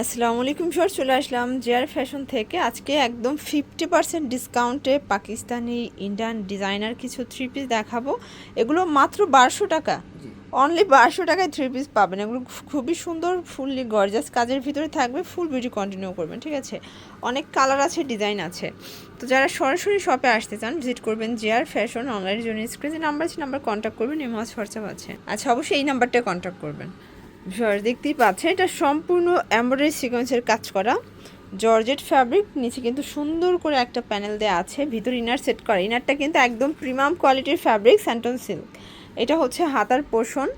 আসসালামু আলাইকুম সর চলে আসলাম জেয়ার ফ্যাশন থেকে। আজকে একদম ফিফটি পার্সেন্ট ডিসকাউন্টে পাকিস্তানি ইন্ডিয়ান ডিজাইনার কিছু থ্রি পিস দেখাবো। এগুলো মাত্র বারোশো টাকা। অনলি বারোশো টাকায় থ্রি পিস পাবেন। এগুলো খুবই সুন্দর ফুললি গর্জাস কাজের ভিতরে থাকবে ফুল ভিডিও কন্টিনিউ করবেন ঠিক আছে? অনেক কালার আছে ডিজাইন আছে। তো যারা সরাসরি শপে আসতে চান ভিজিট করবেন জেয়ার ফ্যাশন অনলাইনের জন্য। স্ক্রিনে নাম্বার আছে নাম্বার কন্ট্যাক্ট করবেন এমআস হোয়াটসঅ্যাপ আছে। আচ্ছা অবশ্যই এই নাম্বারটা কন্ট্যাক্ট করবেন। ভিউয়ার্স দেখতেই পাচ্ছেন এটা সম্পূর্ণ এমব্রয়ডারি সিকোয়েন্সের কাজ করা। জর্জেট ফ্যাব্রিক নিচে কিন্তু সুন্দর করে একটা প্যানেল দেওয়া আছে ভিতর ইনার সেট করা। ইনারটা কিন্তু একদম প্রিমিয়াম কোয়ালিটির ফ্যাব্রিক স্যান্টন সিল্ক এটা হচ্ছে হাতার পোষণ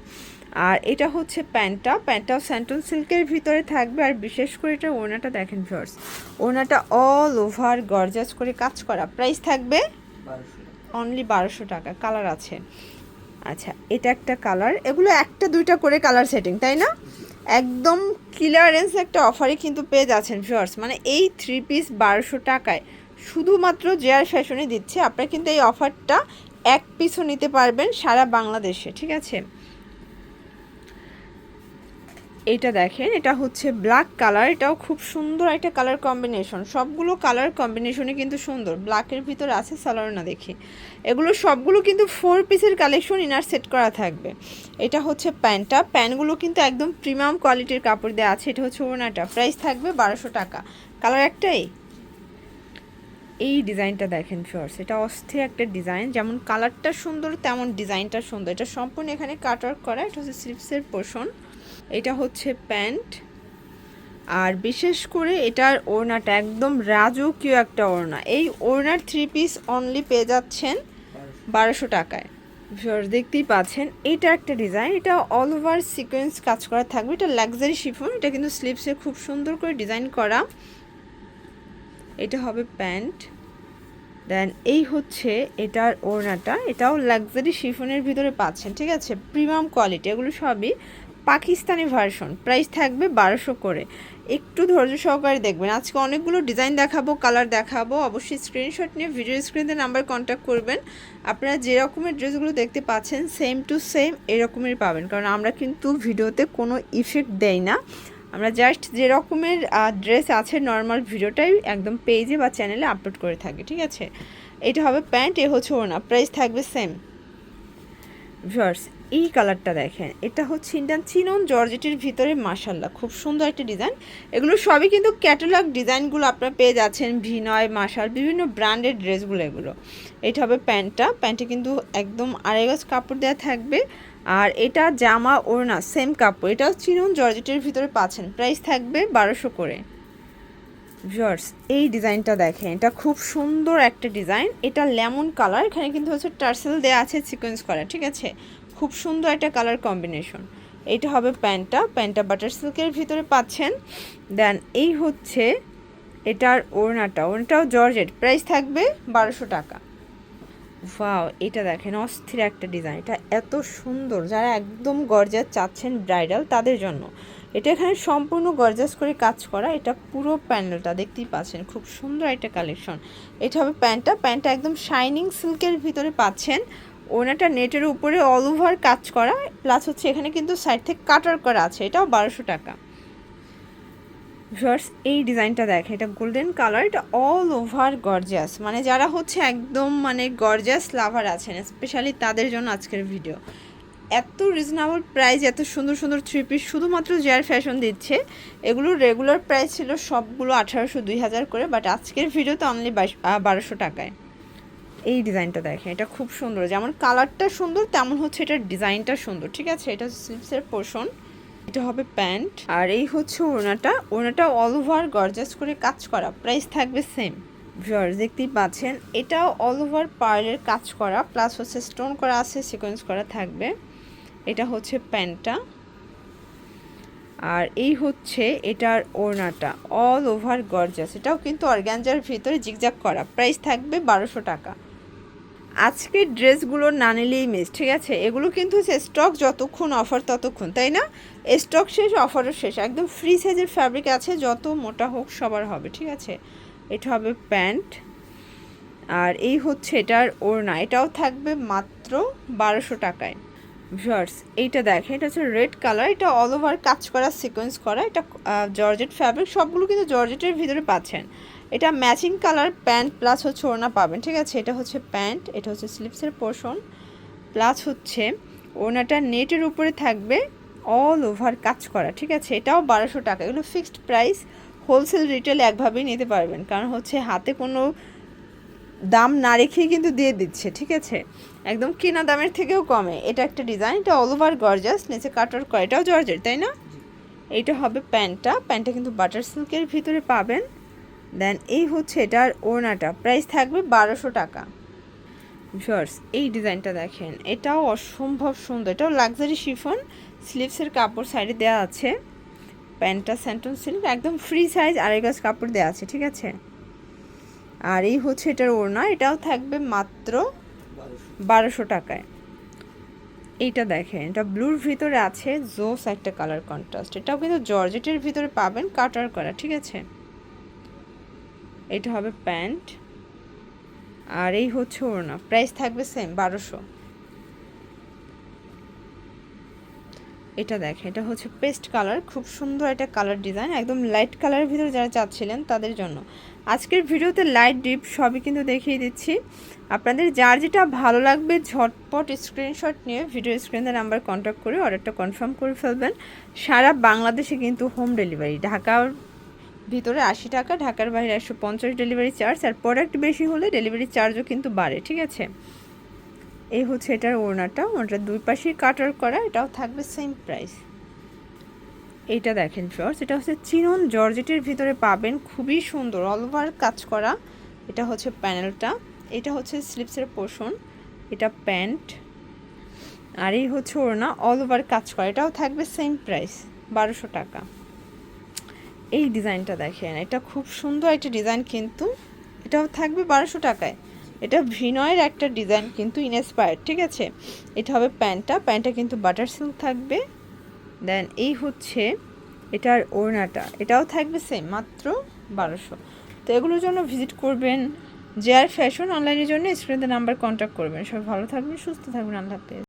আর এটা হচ্ছে প্যান্টটা। প্যান্টটাও স্যান্টন সিল্কের ভিতরে থাকবে আর বিশেষ করে এটা ওনাটা দেখেন ভিউয়ার্স। ওনাটা অল ওভার গর্জাস করে কাজ করা। প্রাইস থাকবে অনলি বারোশো টাকা কালার আছে। আচ্ছা এটা একটা কালার এগুলো একটা, দুইটা করে কালার সেটিং তাই না? একদম ক্লিয়ারেন্স একটা অফারে কিন্তু পেয়ে যাচ্ছেন ভিউয়ার্স মানে এই থ্রি পিস বারোশো টাকায় শুধুমাত্র জেয়ার ফ্যাশনে দিচ্ছে। আপনারা কিন্তু এই অফারটা এক পিসও নিতে পারবেন সারা বাংলাদেশে, ঠিক আছে? এটা দেখেন, এটা হচ্ছে ব্ল্যাক কালার এটাও খুব সুন্দর একটা কালার কম্বিনেশন সবগুলো কালার কম্বিনেশনে কিন্তু সুন্দর। ব্ল্যাকের ভিতরে আছে সালোয়ার দেখি। এগুলো সবগুলো কিন্তু ফোর পিসের কালেকশন ইনার সেট করা থাকবে। এটা হচ্ছে প্যান্টটা। প্যান্টগুলো কিন্তু একদম প্রিমিয়াম কোয়ালিটির কাপড় দেওয়া আছে। এটা হচ্ছে ওনাটা প্রাইস থাকবে বারোশো টাকা। কালার একটাই? এই ডিজাইনটা দেখেন ফিওর্স এটা অস্থির একটা ডিজাইন। যেমন কালারটা সুন্দর, তেমন ডিজাইনটা সুন্দর। এটা সম্পূর্ণ এখানে কাটওয়ার্ক করা। এটা হচ্ছে স্লিপসের পোর্শন এটা হচ্ছে প্যান্ট। আর বিশেষ করে এটার ওড়নাটা একদম রাজকীয় একটা ওড়না। এই ওড়নার থ্রি পিস অনলি পেয়ে যাচ্ছেন বারোশো টাকায়। দেখতেই পাচ্ছেন, এটা একটা ডিজাইন এটা অল ওভার সিকোয়েন্স কাজ করা থাকবে। এটা লাক্সারি শিফন এটা কিন্তু স্লিপসে খুব সুন্দর করে ডিজাইন করা। এটা হবে প্যান্ট। দেন এই হচ্ছে এটার ওড়নাটা, এটাও লাক্সারি শিফনের ভিতরে পাচ্ছেন, ঠিক আছে? প্রিমিয়াম কোয়ালিটি এগুলো সবই পাকিস্তানি ভার্সন প্রাইস থাকবে বারোশো করে। একটু ধৈর্য সহকারে দেখবেন। আজকে অনেকগুলো ডিজাইন দেখাবো কালার দেখাবো, অবশ্যই স্ক্রিনশট নিয়ে ভিডিও স্ক্রিনে নাম্বার কন্ট্যাক্ট করবেন। আপনারা যে রকমের ড্রেসগুলো দেখতে পাচ্ছেন সেম টু সেম এরকমের পাবেন। কারণ আমরা কিন্তু ভিডিওতে কোনো ইফেক্ট দেই না। আমরা জাস্ট যে রকমের ড্রেস আছে নর্মাল ভিডিওটাই একদম পেজে বা চ্যানেলে আপলোড করে থাকি, ঠিক আছে? এটা হবে প্যান্ট এ হচ্ছে ওনা প্রাইস থাকবে সেম ভিউয়ার্স এই কালারটা দেখেন। এটা হচ্ছে ইন্ডিয়ান চিনন জর্জেটের ভিতরে মাসাল্লাহ খুব সুন্দর একটা ডিজাইন। এগুলো সবই কিন্তু ক্যাটালগ ডিজাইনগুলো আপনারা পেয়ে যাচ্ছেন ভিনয় মাসাল বিভিন্ন ব্র্যান্ডের ড্রেসগুলো এগুলো। এটা হবে প্যান্টটা। প্যান্টে কিন্তু একদম আড়াই গজ কাপড় দেওয়া থাকবে। আর এটা জামা ওড়না সেম কাপড়। এটাও চিনন জর্জেটের ভিতরে পাচ্ছেন। প্রাইস থাকবে বারোশো করে। ভিউয়ার্স এই ডিজাইনটা দেখেন। এটা খুব সুন্দর একটা ডিজাইন। এটা লেমন কালার। এখানে কিন্তু হচ্ছে টার্সেল দেওয়া আছে সিকোয়েন্স করা, ঠিক আছে? খুব সুন্দর একটা কালার কম্বিনেশন এটা হবে প্যান্টটা প্যান্টটা বাটার সিল্কের ভিতরে পাচ্ছেন। দেন এই হচ্ছে এটার ওড়নাটা। ওড়নাটাও জর্জেট প্রাইস থাকবে বারোশো টাকা। ওয়াও এটা দেখেন, অস্থির একটা ডিজাইন এটা এত সুন্দর। যারা একদম গর্জাস চাচ্ছেন ব্রাইডাল তাদের জন্য। এটা এখানে সম্পূর্ণ গর্জাস করে কাজ করা। এটা পুরো প্যান্ডেলটা দেখতেই পাচ্ছেন। খুব সুন্দর একটা কালেকশন এটা হবে প্যান্টটা। প্যান্টটা একদম শাইনিং সিল্কের ভিতরে পাচ্ছেন। ওনাটা নেটের উপরে অল ওভার কাজ করা প্লাস হচ্ছে এখানে কিন্তু সাইড থেকে কাটার করা আছে, এটাও বারোশো টাকা। ভিউয়ার্স এই ডিজাইনটা দেখেন এটা গোল্ডেন কালার এটা অল ওভার গর্জাস মানে যারা হচ্ছে একদম মানে গর্জাস লাভার আছেন স্পেশালি তাদের জন্য আজকের ভিডিও এত রিজনেবল প্রাইস এত সুন্দর সুন্দর থ্রি পিস শুধুমাত্র জেয়ার ফ্যাশন দিচ্ছে। এগুলোর রেগুলার প্রাইস ছিল সবগুলো আঠারোশো, দুই হাজার করে বাট আজকের ভিডিও ভিডিওতে অনলি বারোশো টাকায়। এই ডিজাইনটা দেখেন, এটা খুব সুন্দর। যেমন কালারটা সুন্দর, তেমন হচ্ছে এটার ডিজাইনটা সুন্দর, ঠিক আছে? এটা স্লিপসের পোর্শন। এটা হবে প্যান্ট। আর এই হচ্ছে ওড়নাটা। ওড়নাটা অল ওভার গর্জাস করে কাজ করা। প্রাইস থাকবে সেম ভিউয়ার্স দেখতেই পাচ্ছেন এটাও অল ওভার পার্লের কাজ করা। প্লাস হচ্ছে স্টোন করা আছে সিকোয়েন্স করা থাকবে। এটা হচ্ছে প্যান্টটা। আর এই হচ্ছে এটার ওড়নাটা। অল ওভার গর্জাস এটাও কিন্তু অর্গ্যানজার ভিতরে জিগজাগ করা। প্রাইস থাকবে বারোশো টাকা। আজকের ড্রেসগুলো না নিলেই মিস, ঠিক আছে? এগুলো কিন্তু হচ্ছে স্টক যতক্ষণ অফার ততক্ষণ, তাই না? স্টক শেষ অফারও শেষ, একদম ফ্রি সাইজের ফ্যাব্রিক আছে, যত মোটা হোক সবার হবে, ঠিক আছে? এটা হবে প্যান্ট আর এই হচ্ছে এটার ওড়না, এটাও থাকবে মাত্র বারোশো টাকায়। ভিউয়ার্স এইটা দেখেন, এটা হচ্ছে রেড কালার এটা অল ওভার কাজ করা সিকোয়েন্স করা, এটা জর্জেট ফ্যাব্রিক সবগুলো কিন্তু জর্জেটের ভিতরে পাচ্ছেন। এটা ম্যাচিং কালার প্যান্ট প্লাস হচ্ছে ওড়না পাবেন ঠিক আছে? এটা হচ্ছে প্যান্ট এটা হচ্ছে স্লিপসের পোর্শন প্লাস হচ্ছে ওড়নাটা নেটের উপরে থাকবে অল ওভার কাজ করা ঠিক আছে? এটাও বারোশো টাকা এগুলো ফিক্সড প্রাইস হোলসেল রিটেল একভাবেই নিতে পারবেন কারণ হচ্ছে হাতে কোনো দাম না রেখেই কিন্তু দিয়ে দিচ্ছে ঠিক আছে? একদম কেনা দামের থেকেও কমে। এটা একটা ডিজাইন এটা অল ওভার গর্জাস নিচে কাটার করা এটাও জর্জের তাই না? এইটা হবে প্যান্টটা প্যান্টটা কিন্তু বাটার সিল্কের ভিতরে পাবেন। দেন এই হচ্ছে এটার ওড়নাটা। প্রাইস থাকবে বারোশো টাকা। শর্টস এই ডিজাইনটা দেখেন। এটাও অসম্ভব সুন্দর। এটাও লাক্সারি শিফন স্লিভসের কাপড় সাইডে দেওয়া আছে। প্যান্টটা স্যান্টন সিল্ক একদম ফ্রি সাইজ আড়াই গাছ কাপড় দেওয়া আছে, ঠিক আছে? আর এই হচ্ছে এটার ওড়না। এটাও থাকবে মাত্র বারোশো টাকায়। এইটা দেখেন, এটা ব্লুর ভিতরে আছে, জোস একটা কালার কন্ট্রাস্ট এটাও কিন্তু জর্জেটের ভিতরে পাবেন কাটার করা, ঠিক আছে? এটা হবে প্যান্ট। আর এই হচ্ছে ওড়না। প্রাইস থাকবে সেম বারোশো। এটা দেখেন এটা হচ্ছে পেস্ট কালার। খুব সুন্দর একটা কালার ডিজাইন, একদম লাইট কালারের ভিতরে যারা চাচ্ছিলেন তাদের জন্য। আজকের ভিডিওতে লাইট ডিপ সবই কিন্তু দেখিয়ে দিচ্ছি। আপনাদের যার যেটা ভালো লাগবে ঝটপট স্ক্রিনশট নিয়ে ভিডিও স্ক্রিনের নাম্বার কন্ট্যাক্ট করে অর্ডারটা কনফার্ম করে ফেলবেন। সারা বাংলাদেশে কিন্তু হোম ডেলিভারি ঢাকার ভিতরে আশি টাকা, ঢাকার বাইরে একশো পঞ্চাশ ডেলিভারি চার্জ আর প্রোডাক্ট বেশি হলে ডেলিভারি চার্জও কিন্তু বাড়ে, ঠিক আছে? এই হচ্ছে এটার ওড়নাটা ওনাটা দুই পাশেই কাটার করা, এটাও থাকবে সেম প্রাইস এইটা দেখেন ফ্রস এটা হচ্ছে চিনন জর্জেটের ভিতরে পাবেন, খুবই সুন্দর অল ওভার কাজ করা। এটা হচ্ছে প্যানেলটা এটা হচ্ছে স্লিপসের পোর্শন এটা প্যান্ট আর এই হচ্ছে ওড়না অল ওভার কাজ করা, এটাও থাকবে সেম প্রাইস বারোশো টাকা। এই ডিজাইনটা দেখেন, এটা খুব সুন্দর একটা ডিজাইন কিন্তু এটাও থাকবে বারোশো টাকায়। এটা ভিনয়ের একটা ডিজাইন কিন্তু ইনস্পায়ার্ড ঠিক আছে? এটা হবে প্যান্টটা প্যান্টটা কিন্তু বাটার সিল্ক থাকবে। দেন এই হচ্ছে এটার ওড়নাটা, এটাও থাকবে সেম মাত্র বারোশো। তো এগুলোর জন্য ভিজিট করবেন জে আর ফ্যাশন অনলাইনের জন্য স্ক্রিনের নাম্বার কন্ট্যাক্ট করবেন। সবাই ভালো থাকবেন, সুস্থ থাকবেন, আল্লাহ হাফেজ।